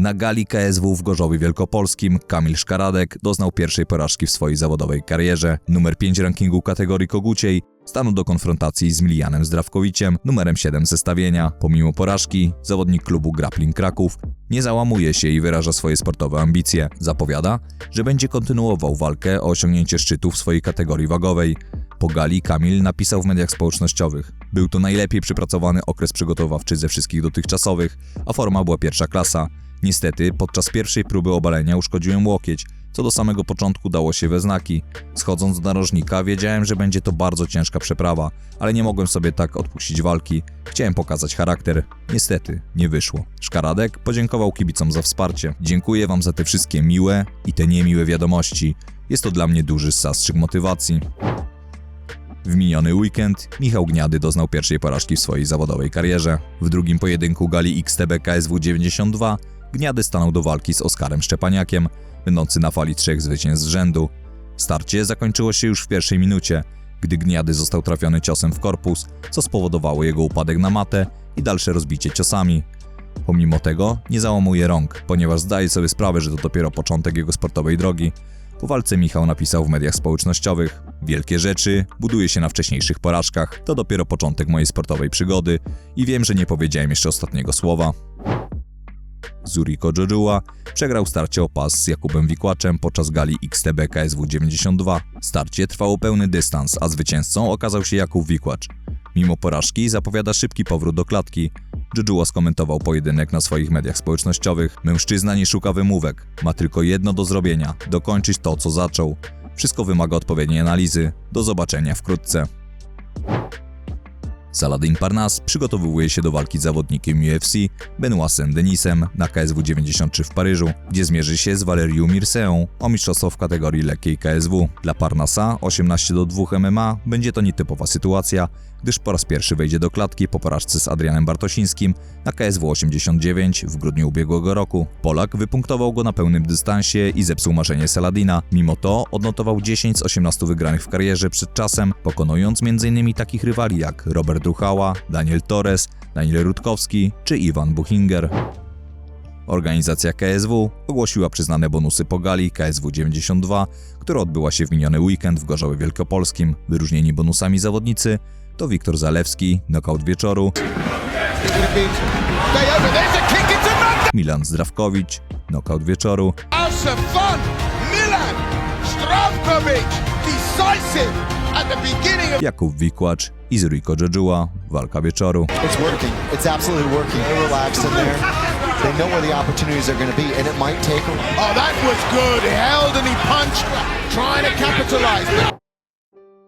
Na gali KSW w Gorzowie Wielkopolskim Kamil Szkaradek doznał pierwszej porażki w swojej zawodowej karierze. Numer 5 rankingu kategorii koguciej stanął do konfrontacji z Milianem Zdrawkowiciem, numerem 7 zestawienia. Pomimo porażki, zawodnik klubu Grappling Kraków nie załamuje się i wyraża swoje sportowe ambicje. Zapowiada, że będzie kontynuował walkę o osiągnięcie szczytu w swojej kategorii wagowej. Po gali Kamil napisał w mediach społecznościowych. Był to najlepiej przypracowany okres przygotowawczy ze wszystkich dotychczasowych, a forma była pierwsza klasa. Niestety, podczas pierwszej próby obalenia uszkodziłem łokieć, co do samego początku dało się we znaki. Schodząc do narożnika, wiedziałem, że będzie to bardzo ciężka przeprawa, ale nie mogłem sobie tak odpuścić walki. Chciałem pokazać charakter. Niestety, nie wyszło. Szkaradek podziękował kibicom za wsparcie. Dziękuję wam za te wszystkie miłe i te niemiłe wiadomości. Jest to dla mnie duży zastrzyk motywacji. W miniony weekend Michał Gniady doznał pierwszej porażki w swojej zawodowej karierze. W drugim pojedynku gali XTB KSW 92 Gniady stanął do walki z Oskarem Szczepaniakiem, będący na fali trzech zwycięstw z rzędu. Starcie zakończyło się już w pierwszej minucie, gdy Gniady został trafiony ciosem w korpus, co spowodowało jego upadek na matę i dalsze rozbicie ciosami. Pomimo tego nie załamuje rąk, ponieważ zdaje sobie sprawę, że to dopiero początek jego sportowej drogi. Po walce Michał napisał w mediach społecznościowych: Wielkie rzeczy buduje się na wcześniejszych porażkach. To dopiero początek mojej sportowej przygody i wiem, że nie powiedziałem jeszcze ostatniego słowa. Zuriko Jojoa przegrał starcie o pas z Jakubem Wikłaczem podczas gali XTB KSW 92. Starcie trwało pełny dystans, a zwycięzcą okazał się Jakub Wikłacz. Mimo porażki zapowiada szybki powrót do klatki. Jojoa skomentował pojedynek na swoich mediach społecznościowych. Mężczyzna nie szuka wymówek, ma tylko jedno do zrobienia dokończyć to, co zaczął. Wszystko wymaga odpowiedniej analizy. Do zobaczenia wkrótce. Saladin Parnas przygotowuje się do walki z zawodnikiem UFC Benoistem Denisem na KSW 93 w Paryżu, gdzie zmierzy się z Valeriu Mirseą o mistrzostwo w kategorii lekkiej KSW. Dla Parnasa 18 do 2 MMA będzie to nietypowa sytuacja, gdyż po raz pierwszy wejdzie do klatki po porażce z Adrianem Bartosińskim na KSW 89 w grudniu ubiegłego roku. Polak wypunktował go na pełnym dystansie i zepsuł marzenie Saladina. Mimo to odnotował 10 z 18 wygranych w karierze przed czasem, pokonując m.in. takich rywali jak Robert Ruchała, Daniel Torres, Daniel Rutkowski czy Iwan Buchinger. Organizacja KSW ogłosiła przyznane bonusy po gali KSW 92, która odbyła się w miniony weekend w Gorzowie Wielkopolskim. Wyróżnieni bonusami zawodnicy to Wiktor Zalewski, knockout wieczoru. Milan Zdrawkowicz, knockout wieczoru. Milan Stravkovic, decisive at the beginning of. Jakub Wikłacz i Zuriko Jojoa, walka wieczoru. It's working. It's absolutely working. They're relaxed in there. They know where the opportunities are going to be, and it might take a Oh, that was good. He held and he punched, trying to capitalize.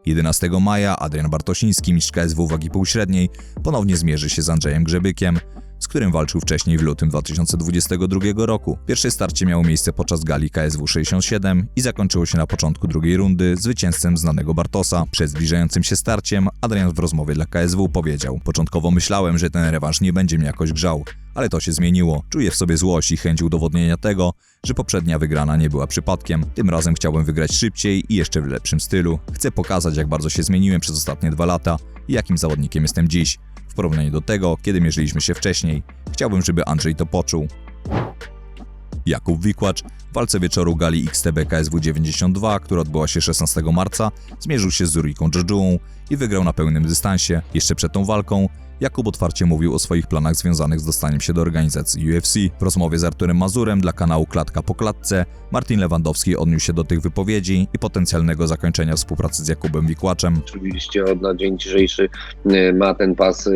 11 maja Adrian Bartosiński, mistrz KSW wagi półśredniej, ponownie zmierzy się z Andrzejem Grzebykiem, z którym walczył wcześniej w lutym 2022 roku. Pierwsze starcie miało miejsce podczas gali KSW 67 i zakończyło się na początku drugiej rundy zwycięzcem znanego Bartosa. Przed zbliżającym się starciem Adrian w rozmowie dla KSW powiedział: Początkowo myślałem, że ten rewanż nie będzie mnie jakoś grzał, ale to się zmieniło. Czuję w sobie złość i chęć udowodnienia tego, że poprzednia wygrana nie była przypadkiem. Tym razem chciałbym wygrać szybciej i jeszcze w lepszym stylu. Chcę pokazać, jak bardzo się zmieniłem przez ostatnie dwa lata i jakim zawodnikiem jestem dziś. W porównaniu do tego, kiedy mierzyliśmy się wcześniej, chciałbym, żeby Andrzej to poczuł. Jakub Wikłacz w walce wieczoru gali XTB KSW 92, która odbyła się 16 marca, zmierzył się z Zuriką Jojoą i wygrał na pełnym dystansie. Jeszcze przed tą walką Jakub otwarcie mówił o swoich planach związanych z dostaniem się do organizacji UFC. W rozmowie z Arturem Mazurem dla kanału Klatka po Klatce Martin Lewandowski odniósł się do tych wypowiedzi i potencjalnego zakończenia współpracy z Jakubem Wikłaczem. Oczywiście od na dzień dzisiejszy e, ma ten pas e,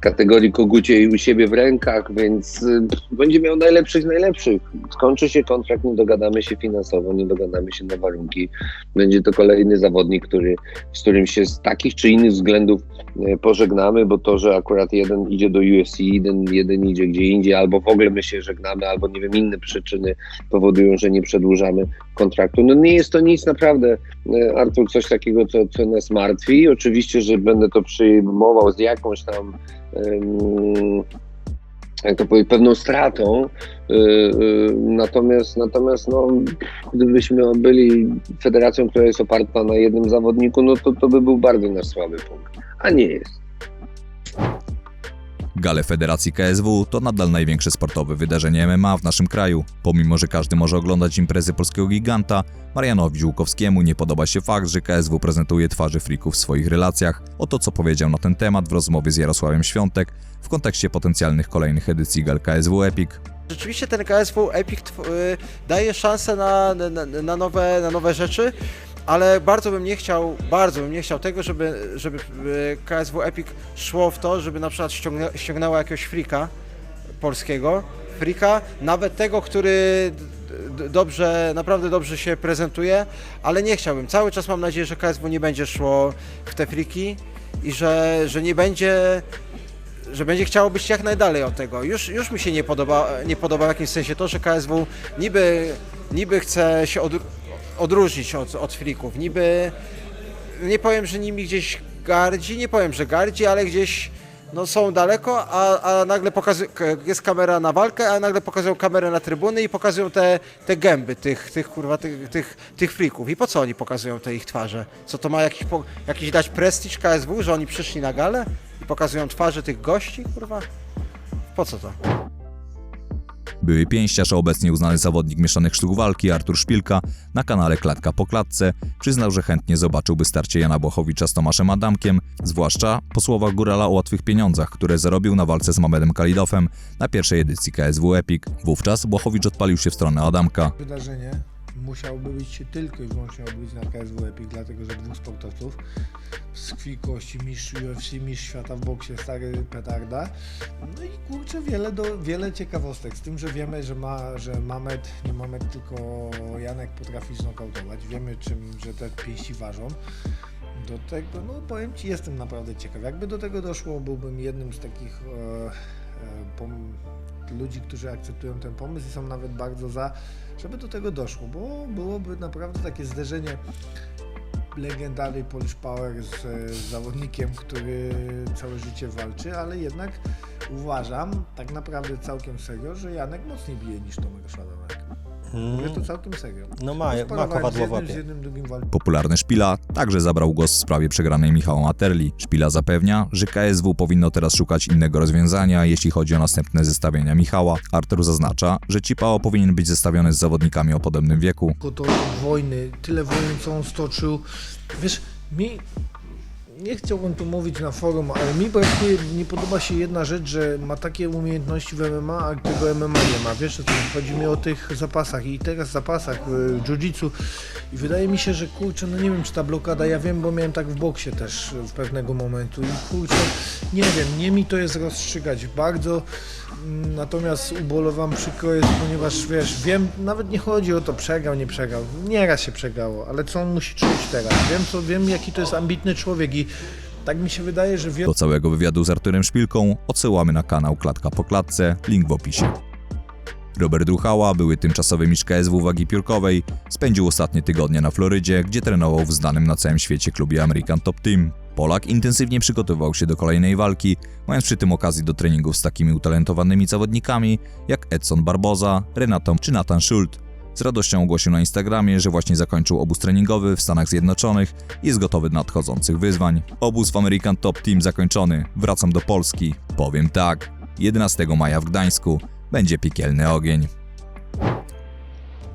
kategorii koguciej u siebie w rękach, więc e, będzie miał najlepszych najlepszych. Skończy się kontrakt, nie dogadamy się finansowo, nie dogadamy się na warunki. Będzie to kolejny zawodnik, który, z którym się z takich czy innych względów e, pożegnamy, bo to, że akurat jeden idzie do UFC, jeden, jeden idzie gdzie indziej, albo w ogóle my się żegnamy, albo nie wiem, inne przyczyny powodują, że nie przedłużamy kontraktu. No nie jest to nic naprawdę, e, Artur, coś takiego, co, co nas martwi. Oczywiście, że będę to przyjmował z jakąś tam jak to pewną stratą. y, y, Natomiast, natomiast no, gdybyśmy byli federacją, która jest oparta na jednym zawodniku, no to to by był bardzo nasz słaby punkt. A nie jest. Gale Federacji KSW to nadal największe sportowe wydarzenie MMA w naszym kraju. Pomimo, że każdy może oglądać imprezy polskiego giganta, Marianowi Żółkowskiemu nie podoba się fakt, że KSW prezentuje twarze frików w swoich relacjach. Oto co powiedział na ten temat w rozmowie z Jarosławem Świątek w kontekście potencjalnych kolejnych edycji Gal KSW Epic. Rzeczywiście ten KSW Epic y, daje szansę na, na, na, nowe, na nowe rzeczy, ale bardzo bym nie chciał, bardzo bym nie chciał tego, żeby, żeby y, KSW Epic szło w to, żeby na przykład ściągnę, ściągnęło jakiegoś frika polskiego, frika, nawet tego, który dobrze, naprawdę dobrze się prezentuje, ale nie chciałbym. Cały czas mam nadzieję, że KSW nie będzie szło w te friki i że, że nie będzie że będzie chciało być jak najdalej od tego. Już, już mi się nie podoba, nie podoba w jakimś sensie to, że KSW niby, niby chce się odr- odróżnić od, od niby nie powiem, że nimi gdzieś gardzi, nie powiem, że gardzi, ale gdzieś no, są daleko, a, a nagle pokazuje, jest kamera na walkę, a nagle pokazują kamerę na trybuny i pokazują te, te gęby tych, tych kurwa, tych, tych, tych. I po co oni pokazują te ich twarze? Co to ma jakiś, po, jakiś dać prestiż KSW, że oni przyszli na galę i pokazują twarze tych gości, kurwa? Po co to? Były pięściarz, a obecnie uznany zawodnik mieszanych sztuk walki Artur Szpilka na kanale Klatka po Klatce przyznał, że chętnie zobaczyłby starcie Jana Błachowicza z Tomaszem Adamkiem, zwłaszcza po słowach Górala o łatwych pieniądzach, które zarobił na walce z Mamedem Kalidowem na pierwszej edycji KSW Epic. Wówczas Błachowicz odpalił się w stronę Adamka. wydarzenie musiałoby być tylko i wyłącznie odbyć na KSW Epic, dlatego że dwóch sportowców z krwi i kości, mistrz UFC, mistrz świata w boksie, stary petarda. No i kurczę, wiele, do, wiele ciekawostek, z tym, że wiemy, że, ma, że Mamet, nie Mamet, tylko Janek potrafi znokautować, wiemy czym, że te pięści ważą. Do tego, no powiem Ci, jestem naprawdę ciekaw. Jakby do tego doszło, byłbym jednym z takich e, ludzi, którzy akceptują ten pomysł i są nawet bardzo za, żeby do tego doszło, bo byłoby naprawdę takie zderzenie legendarnej Polish Power z, e, z zawodnikiem, który całe życie walczy, ale jednak uważam tak naprawdę całkiem serio, że Janek mocniej bije niż Tomek Szladomek. Mówię to całkiem serio. No ma, ma kowadło w z jednym, z łapie. jednym drugim walczy. Popularny Szpila także zabrał głos w sprawie przegranej Michała Materli. Szpila zapewnia, że KSW powinno teraz szukać innego rozwiązania, jeśli chodzi o następne zestawienia Michała. Artur zaznacza, że Cipao powinien być zestawiony z zawodnikami o podobnym wieku. to wojny, tyle wojen, co on stoczył. Wiesz, mi nie chciałbym tu mówić na forum, ale mi brakuje, nie podoba się jedna rzecz, że ma takie umiejętności w MMA, a tego MMA nie ma. Wiesz, co chodzi? Mi o tych zapasach. I teraz zapasach w jiu-jitsu. I wydaje mi się, że kurczę, no nie wiem czy ta blokada, ja wiem, bo miałem tak w boksie też w pewnego momentu. I kurczę, nie wiem, nie mi to jest rozstrzygać bardzo, Mm, natomiast ubolewam przykro jest, ponieważ wiesz, wiem, nawet nie chodzi o to przegrał, nie przegrał, nieraz się przegrało, ale co on musi czuć teraz, wiem co, wiem jaki to jest ambitny człowiek i tak mi się wydaje, że Do całego wywiadu z Arturem Szpilką odsyłamy na kanał Klatka po Klatce, link w opisie. Robert Ruchała, były tymczasowy mistrz KSW wagi piórkowej, spędził ostatnie tygodnie na Florydzie, gdzie trenował w znanym na całym świecie klubie American Top Team. Polak intensywnie przygotowywał się do kolejnej walki, mając przy tym okazji do treningów z takimi utalentowanymi zawodnikami jak Edson Barboza, Renato czy Nathan Schult. Z radością ogłosił na Instagramie, że właśnie zakończył obóz treningowy w Stanach Zjednoczonych i jest gotowy do nadchodzących wyzwań. Obóz w American Top Team zakończony, wracam do Polski. Powiem tak, 11 maja w Gdańsku będzie piekielny ogień.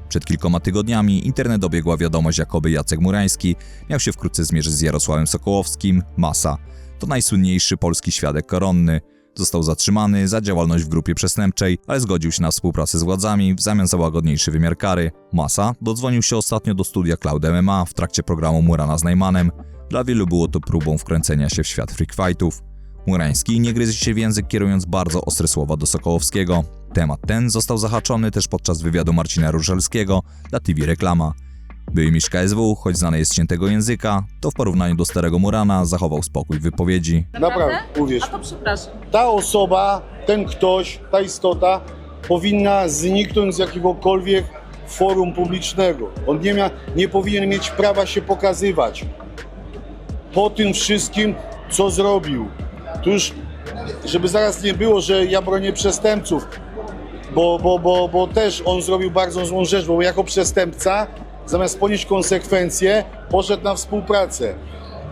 Przed kilkoma tygodniami internet dobiegła wiadomość, jakoby Jacek Murański miał się wkrótce zmierzyć z Jarosławem Sokołowskim, Masa. To najsłynniejszy polski świadek koronny. Został zatrzymany za działalność w grupie przestępczej, ale zgodził się na współpracę z władzami w zamian za łagodniejszy wymiar kary. Masa dodzwonił się ostatnio do studia Cloud MMA w trakcie programu Murana z Najmanem. Dla wielu było to próbą wkręcenia się w świat freak fightów. Murański nie gryzł się w język, kierując bardzo ostre słowa do Sokołowskiego. Temat ten został zahaczony też podczas wywiadu Marcina Różelskiego dla TV Reklama. Były KSW, choć znany jest ciętego języka, to w porównaniu do starego Murana zachował spokój w wypowiedzi. Naprawdę, uwierz. A to przepraszam. Ta osoba, ten ktoś, ta istota powinna zniknąć z jakiegokolwiek forum publicznego. On nie, mia, nie powinien mieć prawa się pokazywać po tym wszystkim, co zrobił. Tu już, żeby zaraz nie było, że ja bronię przestępców, bo, bo, bo, bo też on zrobił bardzo złą rzecz, bo jako przestępca, zamiast ponieść konsekwencje, poszedł na współpracę.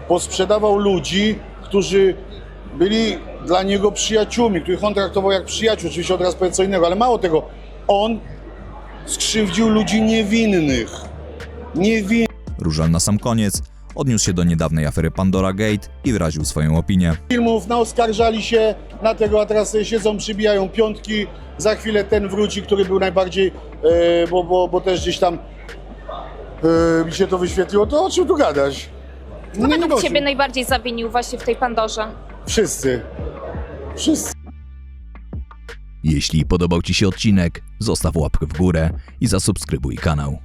Posprzedawał ludzi, którzy byli dla niego przyjaciółmi, których on traktował jak przyjaciół. Oczywiście od razu powie co innego, ale mało tego, on skrzywdził ludzi niewinnych. Niewinnych. Różal na sam koniec odniósł się do niedawnej afery Pandora Gate i wyraził swoją opinię. filmów, naoskarżali się na tego, a teraz sobie siedzą, przybijają piątki. Za chwilę ten wróci, który był najbardziej, e, bo, bo, bo też gdzieś tam e, mi się to wyświetliło. To o czym tu gadać? Kto według o czym. Ciebie najbardziej zawinił właśnie w tej Pandorze? Wszyscy. Wszyscy. Jeśli podobał Ci się odcinek, zostaw łapkę w górę i zasubskrybuj kanał.